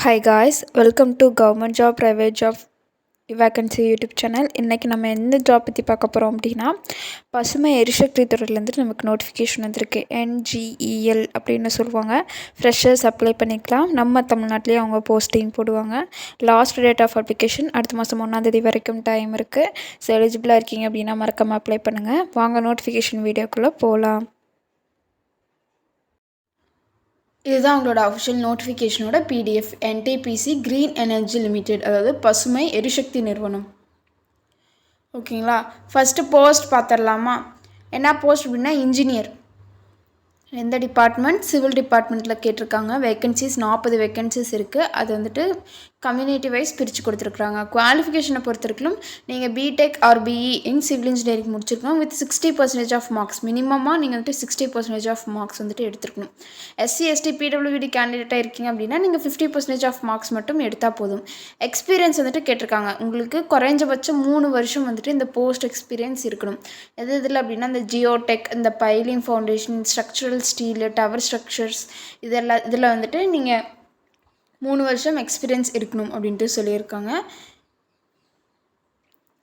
Hi guys welcome to government job private job vacancy YouTube channel இன்றைக்கி நம்ம எந்த job பற்றி பார்க்க போகிறோம் அப்படின்னா பசுமை எரிசக்தி துறையிலேருந்து நமக்கு நோட்டிஃபிகேஷன் வந்திருக்கு. என்ஜிஇஎல் அப்படின்னு சொல்லுவாங்க. ஃப்ரெஷர்ஸ் அப்ளை பண்ணிக்கலாம். நம்ம தமிழ்நாட்டிலே அவங்க போஸ்டிங் போடுவாங்க. லாஸ்ட் டேட் ஆஃப் அப்ளிகேஷன் அடுத்த மாதம் ஒன்றாந்தேதி வரைக்கும் டைம் இருக்குது ஸோ எலிஜிபிளாக இருக்கீங்க அப்படின்னா மறக்காமல் அப்ளை பண்ணுங்கள் வாங்க நோட்டிஃபிகேஷன் வீடியோக்குள்ளே போகலாம் இதுதான் அவங்களோட official நோட்டிஃபிகேஷனோட PDF NTPC green energy limited அதாவது பசுமை எரிசக்தி நிறுவனம். ஓகேங்களா ஃபஸ்ட்டு போஸ்ட் பார்த்துடலாமா? என்ன போஸ்ட் அப்படின்னா இன்ஜினியர் எந்த டிபார்ட்மெண்ட் சிவில் டிபார்ட்மெண்ட்டில் கேட்டிருக்காங்க. வேக்கன்சிஸ் நாற்பது வேக்கன்சிஸ் இருக்குது அது வந்துட்டு கம்யூனிட்டி வைஸ் பிரித்து கொடுத்துருக்குறாங்க. குவாலிஃபிகேஷனை பொறுத்தவரைக்கும் நீங்கள் BTech or BE in civil engineering முடிச்சிருக்கணும். With sixty percentage of marks மினிமமாக நீங்கள் வந்துட்டு சிக்ஸ்டி பர்சன்டேஜ் ஆஃப் மார்க்ஸ் வந்துட்டு எடுத்துருக்கணும். எஸ்சி எஸ்டி பிடபிள்யூடி கேண்டிடேட்டாக இருக்கீங்க அப்படின்னா நீங்கள் ஃபிஃப்டி பர்சன்டேஜ் ஆஃப் மார்க்ஸ் மட்டும் எடுத்தால் போதும். எக்ஸ்பீரியன்ஸ் வந்துட்டு கேட்டிருக்காங்க. உங்களுக்கு குறைஞ்சபட்சம் மூணு வருஷம் வந்துட்டு இந்த போஸ்ட் எக்ஸ்பீரியன்ஸ் இருக்கணும். எது இதில் அப்படின்னா இந்த ஜியோடெக் இந்த piling foundation structural steel tower structures இதெல்லாம் இதில் வந்துட்டு நீங்கள் மூணு வருஷம் எக்ஸ்பீரியன்ஸ் இருக்கணும் அப்படின்ட்டு சொல்லியிருக்காங்க.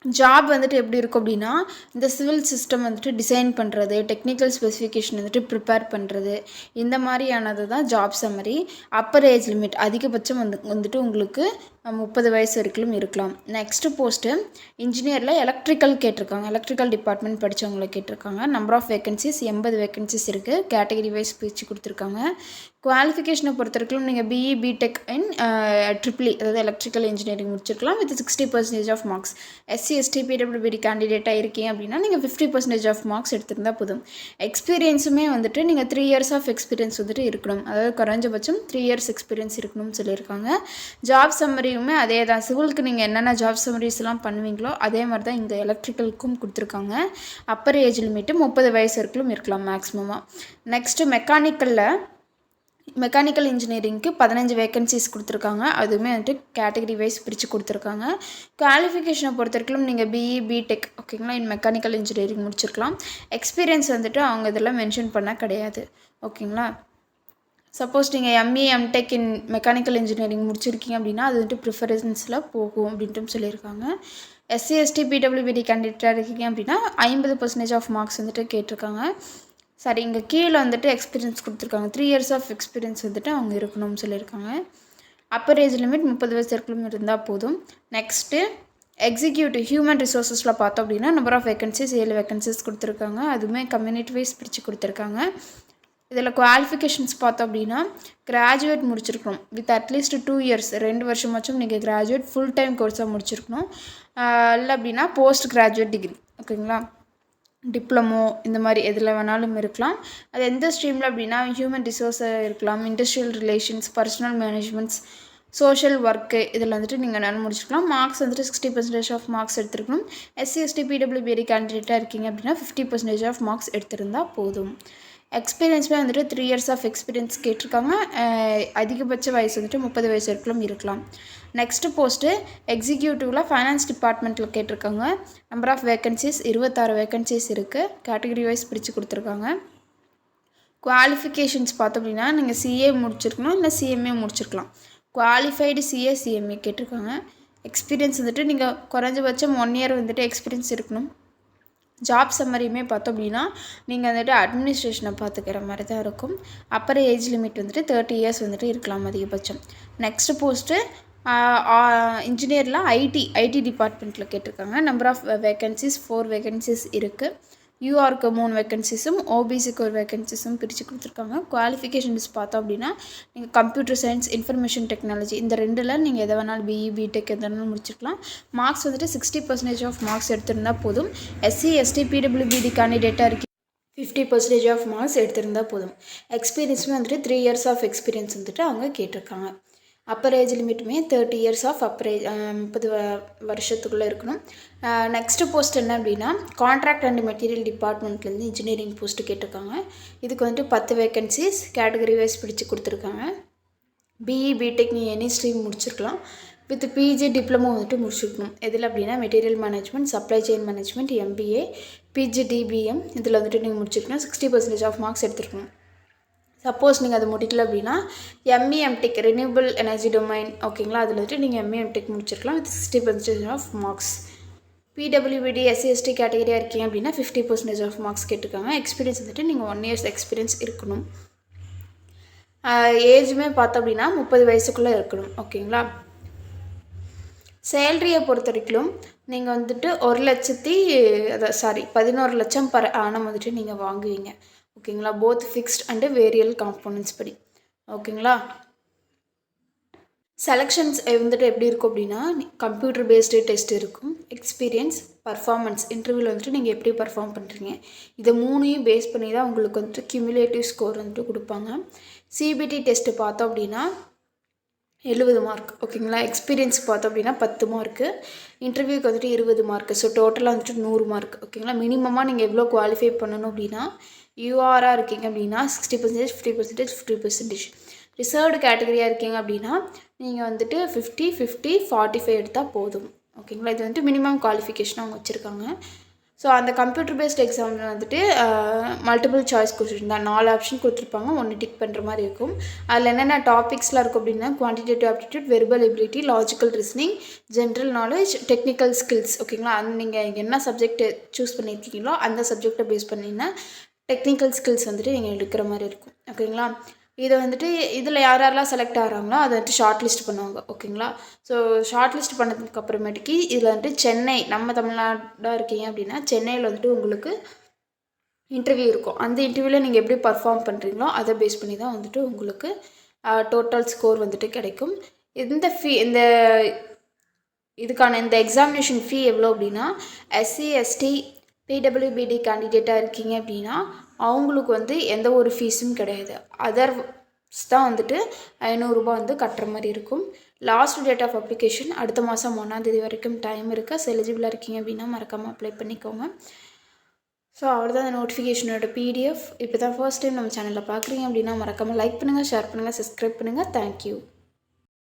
ஜாப் வந்துட்டு எப்படி இருக்கும் அப்படின்னா இந்த சிவில் சிஸ்டம் வந்துட்டு டிசைன் பண்ணுறது டெக்னிக்கல் ஸ்பெசிஃபிகேஷன் வந்துட்டு ப்ரிப்பேர் பண்ணுறது இந்த மாதிரியானது தான் job summary upper age limit அதிகபட்சம் வந்து வந்துட்டு உங்களுக்கு முப்பது வயசு வரைக்கும் இருக்கலாம். நெக்ஸ்ட்டு போஸ்ட்டு இன்ஜினியரில் எலக்ட்ரிக்கல் கேட்டிருக்காங்க. எலக்ட்ரிக்கல் டிபார்ட்மெண்ட் படித்தவங்களை கேட்டிருக்காங்க. நம்பர் ஆஃப் வேகன்சிஸ் எண்பது வேகன்சிஸ் இருக்குது கேட்டகரி வைஸ் பிரித்து கொடுத்துருக்காங்க. குவாலிஃபிகேஷனை பொறுத்த வரைக்கும் நீங்கள் BE BTech in triple uh, e, அதாவது electrical engineering முடிச்சிருக்கலாம். With sixty percentage of marks SC ST PWBD கேண்டிடேட்டாக இருக்கீங்க அப்படின்னா நீங்கள் ஃபிஃப்டி பர்சன்டேஜ் ஆஃப் மார்க்ஸ் எடுத்திருந்தால் போதும். எக்ஸ்பீரியன்ஸுமே வந்துட்டு நீங்கள் த்ரீ இயர்ஸ் ஆஃப் எக்ஸ்பீரியன்ஸ் வந்துட்டு இருக்கணும். அதாவது குறைஞ்சபட்சம் த்ரீ இயர்ஸ் எக்ஸ்பீரியன்ஸ் இருக்கணும்னு சொல்லியிருக்காங்க. ஜாப் சம்மரியுமே அதே தான் சிவிலுக்கு நீங்கள் என்னென்ன ஜாப் சம்மரிஸ்லாம் பண்ணுவீங்களோ அதே மாதிரி தான் இங்கே எலக்ட்ரிக்கலுக்கும் கொடுத்துருக்காங்க. அப்பர் ஏஜ் லிமிட்டு முப்பது வயசு வரைக்கும் இருக்கலாம் மேக்ஸிமமாக நெக்ஸ்ட்டு மெக்கானிக்கலில் மெக்கானிக்கல் இன்ஜினியரிங்க்கு பதினஞ்சு வேக்கன்சிஸ் கொடுத்துருக்காங்க. அதுவுமே வந்துட்டு கேட்டகரி வைஸ் பிரித்து கொடுத்துருக்காங்க. குவாலிஃபிகேஷனை பொறுத்த வரைக்கும் நீங்கள் பிஇ பிடெக் ஓகேங்களா இன் மெக்கானிக்கல் இன்ஜினியரிங் முடிச்சிருக்கலாம். எக்ஸ்பீரியன்ஸ் வந்துட்டு அவங்க இதெல்லாம் மென்ஷன் பண்ண கிடையாது. ஓகேங்களா சப்போஸ் நீங்கள் MA MTech in mechanical engineering முடிச்சிருக்கீங்க அப்படின்னா அது வந்துட்டு ப்ரிஃபரன்ஸில் போகும் அப்படின்ட்டு சொல்லியிருக்காங்க. எஸ்சி எஸ்டி பிடபிள்யூபிடி கேண்டிடேட்டாக இருக்கீங்க அப்படின்னா ஐம்பது பர்சன்டேஜ் ஆஃப் மார்க்ஸ் வந்துட்டு கேட்டிருக்காங்க. சரி இங்கே கீழே வந்துட்டு எக்ஸ்பீரியன்ஸ் கொடுத்துருக்காங்க. த்ரீ இயர்ஸ் ஆஃப் எக்ஸ்பீரியன்ஸ் வந்துட்டு அவங்க இருக்கணும்னு சொல்லியிருக்காங்க. அப்பர் ஏஜ் லிமிட் முப்பது வயசு இருக்கலும் இருந்தால் போதும். நெக்ஸ்ட்டு எக்ஸிக்யூட்டிவ் ஹியூமன் ரிசோர்ஸஸில் பார்த்தோம் அப்படின்னா நம்பர் ஆஃப் வேகன்சிஸ் ஏழு வேகன்சிஸ் கொடுத்துருக்காங்க. அதுவுமே கம்யூனிட்டி வைஸ் பிரித்து கொடுத்துருக்காங்க. இதில் குவாலிஃபிகேஷன்ஸ் பார்த்தோம் அப்படின்னா கிராஜுவேட் முடிச்சிருக்கணும். வித் அட்லீஸ்ட் டூ இயர்ஸ் ரெண்டு வருஷமாச்சும் நீங்கள் கிராஜுவேட் ஃபுல் டைம் கோர்ஸாக முடிச்சிருக்கணும். இல்லை அப்படின்னா போஸ்ட் கிராஜுவேட் டிகிரி ஓகேங்களா டிப்ளமோ இந்த மாதிரி எதில் வேணாலும் இருக்கலாம். அது எந்த ஸ்ட்ரீமில் அப்படின்னா ஹியூமன் ரிசோர்ஸாக இருக்கலாம் industrial relations personal managements social work இதில் வந்துட்டு நீங்கள் நல்லா முடிச்சிருக்கலாம். மார்க்ஸ் வந்துட்டு சிக்ஸ்டி பர்சன்டேஜ் ஆஃப் மார்க்ஸ் எடுத்துருக்கணும். எஸ்சி எஸ்டி பிடபிள்யூபிடி கேண்டிடேட்டாக இருக்கீங்க அப்படின்னா ஃபிஃப்டி பர்சன்டேஜ் ஆஃப் மார்க்ஸ் எடுத்திருந்தால் போதும். எக்ஸ்பீரியன்ஸுமே வந்துட்டு த்ரீ இயர்ஸ் ஆஃப் எக்ஸ்பீரியன்ஸ் கேட்டிருக்காங்க. அதிகபட்ச வயசு வந்துட்டு முப்பது வயசு வரைக்கும் இருக்கலாம் நெக்ஸ்ட்டு போஸ்ட்டு எக்ஸிக்யூட்டிவில் ஃபைனான்ஸ் டிபார்ட்மெண்ட்டில் கேட்டிருக்காங்க. நம்பர் ஆஃப் வேக்கன்சிஸ் இருபத்தாறு வேக்கன்சிஸ் இருக்குது கேட்டகரி வைஸ் பிரித்து கொடுத்துருக்காங்க. குவாலிஃபிகேஷன்ஸ் பார்த்தோம் அப்படின்னா நீங்கள் சிஏ முடிச்சிருக்கணும் இல்லை சிஎம்ஏ முடிச்சிருக்கலாம். குவாலிஃபைடு சிஏ சிஎம்ஏ கேட்டிருக்காங்க. எக்ஸ்பீரியன்ஸ் வந்துட்டு நீங்கள் குறைஞ்சபட்சம் ஒன் இயர் வந்துட்டு எக்ஸ்பீரியன்ஸ் இருக்கணும். ஜாப் சம்மரியுமே பார்த்தோம் அப்படின்னா நீங்கள் வந்துட்டு அட்மினிஸ்ட்ரேஷனை பார்த்துக்கிற மாதிரி தான் இருக்கும். அப்புறம் ஏஜ் லிமிட் வந்துட்டு தேர்ட்டி இயர்ஸ் வந்துட்டு இருக்கலாம் அதிகபட்சம். நெக்ஸ்ட் போஸ்ட்டு இன்ஜினியரில் ஐடி ஐடி டிபார்ட்மெண்ட்டில் கேட்டிருக்காங்க. Number of vacancies four vacancies இருக்குது யூஆருக்கு மூணு வேக்கன்சிஸும் ஓபிசிக்கு ஒரு வேக்கன்சிஸும் பிரித்து கொடுத்துருக்காங்க. குவாலிஃபிகேஷன்ஸ் பார்த்தோம் அப்படின்னா நீங்கள் கம்ப்யூட்டர் சயின்ஸ் இன்ஃபர்மேஷன் டெக்னாலஜி இந்த ரெண்டில் நீங்கள் எதை வேணாலும் பிஇ பிடெக் எது வேணாலும் முடிச்சிருக்கலாம். மார்க்ஸ் வந்துட்டு சிக்ஸ்டி பர்சன்டேஜ் ஆஃப் மார்க்ஸ் எடுத்திருந்தால் போதும். எஸ்சி எஸ்டி பிடபிள்யூபிடி கேண்டிடேட்டாக இருக்கு ஃபிஃப்டி பர்சன்டேஜ் ஆஃப் மார்க்ஸ் எடுத்திருந்தால் போதும். எக்ஸ்பீரியன்ஸுமே வந்துட்டு த்ரீ இயர்ஸ் ஆஃப் எக்ஸ்பீரியன்ஸ் வந்துட்டு அவங்க கேட்டிருக்காங்க. Upper age லிமிட்டுமே thirty years of upper age முப்பது வருஷத்துக்குள்ளே இருக்கணும். நெக்ஸ்ட்டு போஸ்ட் என்ன அப்படின்னா கான்ட்ராக்ட் அண்ட் மெட்டீரியல் டிபார்ட்மெண்ட்லேருந்து இன்ஜினியரிங் போஸ்ட்டு கேட்டிருக்காங்க. இதுக்கு வந்துட்டு பத்து வேக்கன்சிஸ் கேட்டகரி வைஸ் பிடிச்சி கொடுத்துருக்காங்க. பிஇ பிடெக் நீ எனி ஸ்ட்ரீம் முடிச்சிருக்கலாம். வித் பிஜி டிப்ளமோ வந்துட்டு முடிச்சிருக்கணும். எதில் அப்படின்னா material management supply chain management MBA PG DPM இதில் வந்துட்டு நீங்கள் முடிச்சிருக்கணும். சிக்ஸ்டி பர்சன்டேஜ் ஆஃப் மார்க்ஸ் எடுத்துருக்கணும். சப்போஸ் நீங்கள் அதை முடிக்கல அப்படின்னா எம்இ ரினியூபிள் எனர்ஜி டொமைன் ஓகேங்களா அதில் வந்துட்டு நீங்கள் ME MTech முடிச்சிருக்கலாம். With sixty percentage of marks PWBD SC ST கேட்டகரியாக இருக்கீங்க அப்படின்னா ஃபிஃப்டி பர்சன்டேஜ் ஆஃப் மார்க்ஸ் கேட்டிருக்காங்க எக்ஸ்பீரியன்ஸ் வந்துட்டு நீங்கள் ஒன் இயர்ஸ் எக்ஸ்பீரியன்ஸ் இருக்கணும். ஏஜுமே பார்த்தோம் அப்படின்னா முப்பது வயசுக்குள்ளே இருக்கணும். ஓகேங்களா சேல்ரியை பொறுத்த வரைக்கும் நீங்கள் வந்துட்டு ஒரு லட்சத்தி அதை சாரி பதினோரு லட்சம் பர் ஆனம் வந்துட்டு நீங்கள் வாங்குவீங்க. ஓகேங்களா? போத் ஃபிக்ஸ்ட் அண்டு வேரியல் காம்போனன்ஸ் படி. ஓகேங்களா? செலெக்ஷன்ஸ் வந்துட்டு எப்படி இருக்கும் அப்படின்னா கம்ப்யூட்டர் பேஸ்டு டெஸ்ட் இருக்கும் எக்ஸ்பீரியன்ஸ் பர்ஃபார்மன்ஸ் இன்டர்வியூவில் வந்துட்டு நீங்கள் எப்படி பர்ஃபார்ம் பண்ணுறீங்க இதை மூணையும் பேஸ் பண்ணி தான் உங்களுக்கு வந்துட்டு கியூமுலேட்டிவ் ஸ்கோர் வந்துட்டு கொடுப்பாங்க. சிபிடி டெஸ்ட்டு பார்த்தோம் அப்படின்னா எழுபது மார்க் ஓகேங்களா எக்ஸ்பீரியன்ஸ் பார்த்தோம் அப்படின்னா பத்து மார்க்கு இன்டர்வியூக்கு வந்துட்டு இருபது மார்க்கு ஸோ டோட்டலாக வந்துட்டு நூறு மார்க் ஓகேங்களா மினிமமாக நீங்கள் எவ்வளோ குவாலிஃபை பண்ணணும் அப்படின்னா யூஆராக இருக்கீங்க அப்படின்னா sixty percentage fifty percentage fifty percentage reserved கேட்டகரியாக இருக்கீங்க அப்படின்னா நீங்கள் வந்துட்டு ஃபிஃப்டி ஃபிஃப்டி ஃபார்ட்டி ஃபைவ் எடுத்தால் போதும் ஓகேங்களா இது வந்துட்டு மினிமம் குவாலிஃபிகேஷன் அவங்க வச்சுருக்காங்க. ஸோ அந்த கம்ப்யூட்டர் பேஸ்ட் எக்ஸாமில் வந்துட்டு மல்டிபிள் சாய்ஸ் கொஸ்டின் நாலு ஆப்ஷன் கொடுத்துருப்பாங்க. ஒன்று டிக் பண்ணுற மாதிரி இருக்கும். அதில் என்னென்ன டாபிக்ஸ்லாம் இருக்கும் அப்படின்னா quantitative aptitude verbal ability logical reasoning general knowledge technical skills ஓகேங்களா அந்த நீங்கள் என்ன சப்ஜெக்ட் சூஸ் பண்ணியிருக்கீங்களோ அந்த சப்ஜெக்டை பேஸ் பண்ணிங்கன்னா டெக்னிக்கல் ஸ்கில்ஸ் வந்துட்டு நீங்கள் எடுக்கிற மாதிரி இருக்கும். ஓகேங்களா இதை வந்துட்டு இதில் யார் யாரெல்லாம் செலக்ட் ஆகிறாங்களோ அதை வந்துட்டு ஷார்ட் லிஸ்ட் பண்ணுவாங்க ஓகேங்களா ஸோ ஷார்ட் லிஸ்ட் பண்ணதுக்கு அப்புறமேட்டுக்கு இதில் வந்துட்டு சென்னை நம்ம தமிழ்நாடாக இருக்கீங்க அப்படின்னா சென்னையில் வந்துட்டு உங்களுக்கு இன்டர்வியூ இருக்கும். அந்த இன்டர்வியூவில் நீங்கள் எப்படி பர்ஃபார்ம் பண்ணுறீங்களோ அதை பேஸ் பண்ணி தான் வந்துட்டு உங்களுக்கு டோட்டல் ஸ்கோர் வந்துட்டு கிடைக்கும். இந்த ஃபீ இந்த இதுக்கான இந்த எக்ஸாமினேஷன் ஃபீ எவ்வளோ அப்படின்னா எஸ்சி எஸ்டி பிடபிள்யூபிடி கேண்டிடேட்டாக இருக்கீங்க அப்படின்னா அவங்களுக்கு வந்து எந்த ஒரு ஃபீஸும் கிடையாது. அதர்ஸ் தான் வந்துட்டு ஐநூறுரூபா வந்து கட்டுற மாதிரி இருக்கும். லாஸ்ட் டேட் ஆஃப் அப்ளிகேஷன் அடுத்த மாதம் ஒன்றாந்தேதி வரைக்கும் டைம் இருக்குது ஸோ எலிஜிபிளாக இருக்கீங்க அப்படின்னா மறக்காமல் அப்ளை பண்ணிக்கோங்க. ஸோ அவ்வளோதான் அந்த நோட்டிஃபிகேஷனோட பிடிஎஃப் இப்போ தான் ஃபர்ஸ்ட் டைம் நம்ம சேனலில் பார்க்குறீங்க அப்படின்னா மறக்காமல் லைக் பண்ணுங்கள் ஷேர் பண்ணுங்கள் சப்ஸ்கிரைப் பண்ணுங்கள் தேங்க்யூ